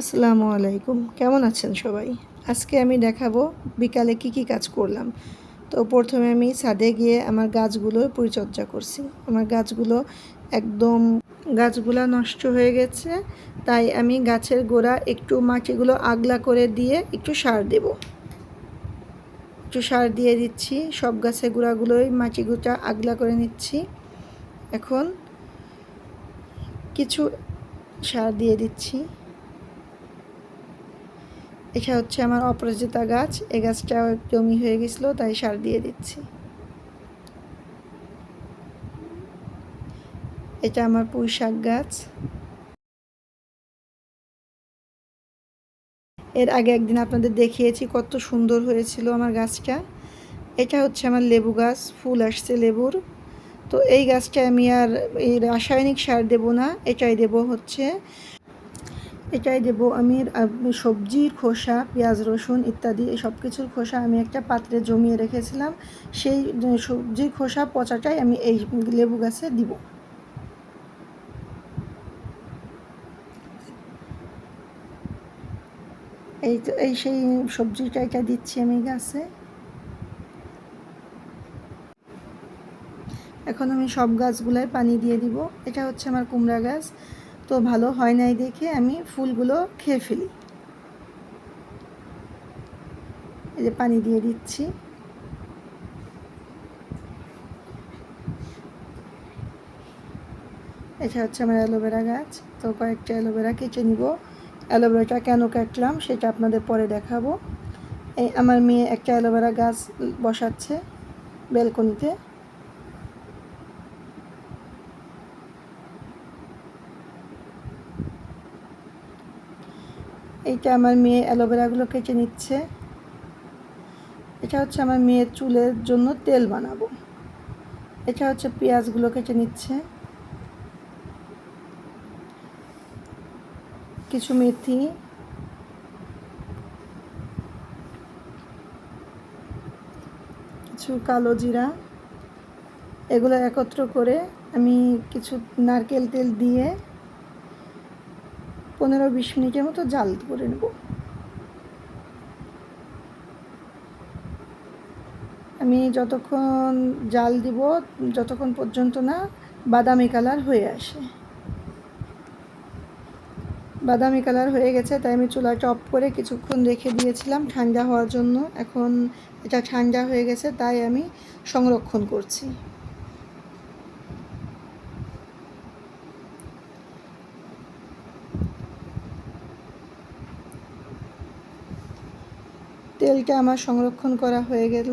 আসসালামু আলাইকুম। কেমন আছেন সবাই? আজকে আমি দেখাবো বিকালে কি কি কাজ করলাম। তো প্রথমে আমি ছাদে গিয়ে আমার গাছগুলোর পরিচর্যা করছি। আমার গাছগুলো একদম গাছগুলো নষ্ট হয়ে গেছে, তাই আমি গাছের গোড়া একটু মাটিগুলো আগলা করে দিয়ে একটু সার দেব। একটু সার দিয়ে দিচ্ছি, সব গাছের গোড়াগুলোই মাটিগুটা আগলা করে নিচ্ছি। এখন কিছু সার দিয়ে দিচ্ছি। এটা হচ্ছে আমার অপরাজিতা গাছ। এই গাছটা জমি হয়ে গেছিল, তাই সার দিয়ে দিচ্ছি। এটা আমার পুঁই শাক গাছ। এর আগে একদিন আপনাদের দেখিয়েছি কত সুন্দর হয়েছিল আমার গাছটা। এটা হচ্ছে আমার লেবু গাছ, ফুল আসছে লেবুর। তো এই গাছটা আমি আর এই রাসায়নিক সার দেব না, এটাই দেব হচ্ছে এটাই দেবো আমি, সবজির খোসা, পেঁয়াজ, রসুন ইত্যাদি সব কিছুর খোসা আমি একটা পাত্রে জমিয়ে রেখেছিলাম। সেই সবজির খোসা পচাটাই আমি এই লেবু গাছে দিব। এই তো, এই সেই সবজিটা এটা দিচ্ছি আমি গাছে। এখন আমি সব গাছগুলোয় পানি দিয়ে দিব। এটা হচ্ছে আমার কুমড়া গাছ। তো ভালো হয় নাই দেখে আমি ফুলগুলো খেয়ে ফেলি। এই যে পানি দিয়ে দিচ্ছি। এটা হচ্ছে আমার অ্যালোভেরা গাছ। তো কয়েকটা অ্যালোভেরা কেটে নিব। অ্যালোভেরাটা কেন কাটলাম সেটা আপনাদের পরে দেখাবো। এই আমার মেয়ে একটা অ্যালোভেরা গাছ বসাচ্ছে বেলকনিতে এইটা আমার মেয়ে অ্যালোভেরাগুলো কেটে নিচ্ছে। এটা হচ্ছে আমার মেয়ের চুলের জন্য তেল বানাবো। এটা হচ্ছে পেঁয়াজগুলো কেটে নিচ্ছে। কিছু মেথি। কিছু কালো জিরা। এগুলো একত্র করে আমি কিছু নারকেল তেল দিয়ে পনেরো বিশ মিনিটের মতো জাল করে নেব। আমি যতক্ষণ জাল দিব, যতক্ষণ পর্যন্ত না বাদামি কালার হয়ে আসে। বাদামি কালার হয়ে গেছে, তাই আমি চুলাটা অফ করে কিছুক্ষণ রেখে দিয়েছিলাম ঠান্ডা হওয়ার জন্য। এখন এটা ঠান্ডা হয়ে গেছে, তাই আমি সংরক্ষণ করছি। তেলটা আমার সংরক্ষণ করা হয়ে গেল।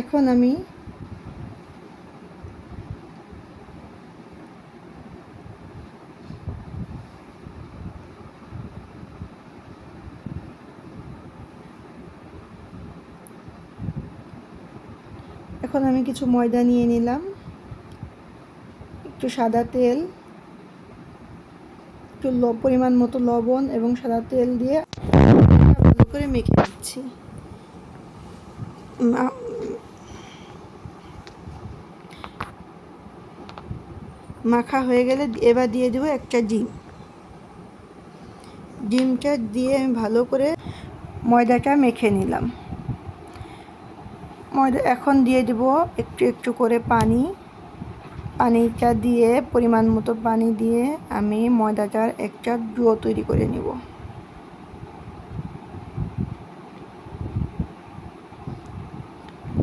এখন আমি এখন আমি কিছু ময়দা নিয়ে নিলাম, একটু সাদা তেল। একটু পরিমাণ মতো লবণ এবং সাদা তেল দিয়ে ভালো করে মেখে দিচ্ছি মাখা হয়ে গেলে এবার দিয়ে দেবো একটা ডিম। ডিমটা দিয়ে আমি ভালো করে ময়দাটা মেখে নিলাম। ময়দা এখন দিয়ে দেবো একটু একটু করে পানি। পানিটা দিয়ে, পরিমাণ মতো পানি দিয়ে আমি ময়দাটার একটা ডো তৈরি করে নিব।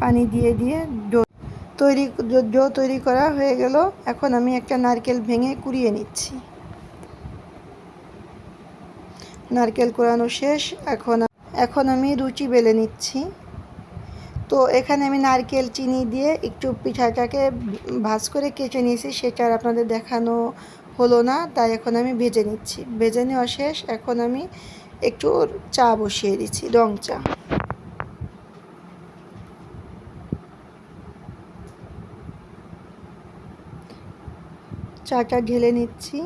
পানি দিয়ে দিয়ে ডো তৈরি ডো তৈরি করা হয়ে গেল। এখন আমি একটা নারকেল ভেঙে কুড়িয়ে নিচ্ছি। নারকেল কোরানো শেষ। এখন এখন আমি রুচি বেলে নিচ্ছি। তো এখানে আমি নারকেল চিনি দিয়ে একটু পিঠাটাকে ভাজ করে কেটে নিয়েছি, সেটা আর আপনাদের দেখানো হলো না, তাই এখন আমি ভেজে নিচ্ছি। ভেজে নেওয়া শেষ, এখন আমি একটু চা বসিয়ে দিচ্ছি, রং চা। চাটা ঢেলে নিচ্ছি।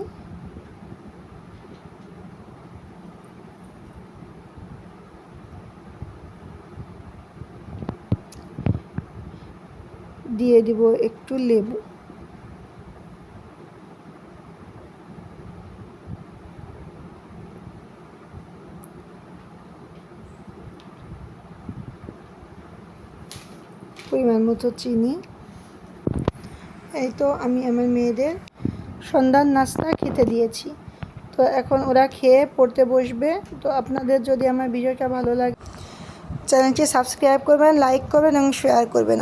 দিয়ে দিব একটু লেবু। পরিমাণ মতো চিনি। এই তো আমি আমার মেয়েদের সন্ধ্যার নাস্তা খেতে দিয়েছি। তো এখন ওরা খেয়ে পড়তে বসবে। তো আপনাদের যদি আমার ভিডিওটা ভালো লাগে, চ্যানেলটি সাবস্ক্রাইব করবেন, লাইক করবেন এবং শেয়ার করবেন।